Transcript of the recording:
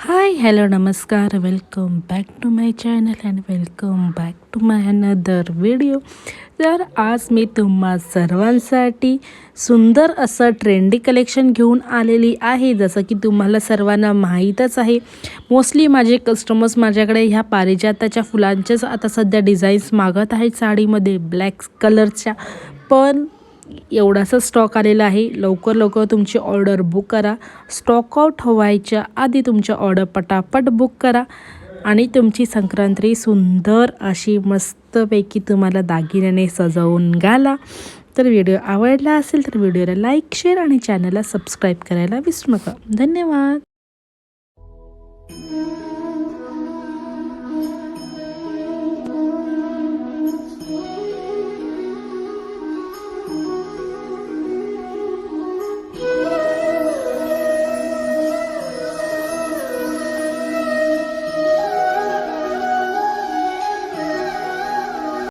हाय hello नमस्कार welcome back to my channel and welcome back to my another video तर आज मी तुम्हा सर्वांसाठी सुंदर असं ट्रेंडी कलेक्शन घेऊन आलेली आहे. जसं की तुम्हाला सर्वांना माहीतच आहे. मोस्टली माझे कस्टमर्स माझ्याकडे ह्या पारिजाताच्या फुलांचेच आता सध्या डिझाईन्स मागत आहेत साडीमध्ये ब्लॅक कलरच्या पण एवढासा स्टॉक आलेला आहे. लवकर लवकर तुमची ऑर्डर बुक करा. स्टॉकआउट व्हायच्या आधी तुमच्या ऑर्डर पटापट बुक करा. आणि तुमची संक्रांती सुंदर अशी मस्तपैकी तुम्हाला दागिन्याने सजवून घाला. तर व्हिडिओ आवडला असेल तर व्हिडिओला लाईक शेअर आणि चॅनलला सबस्क्राईब करायला विसरू नका. धन्यवाद.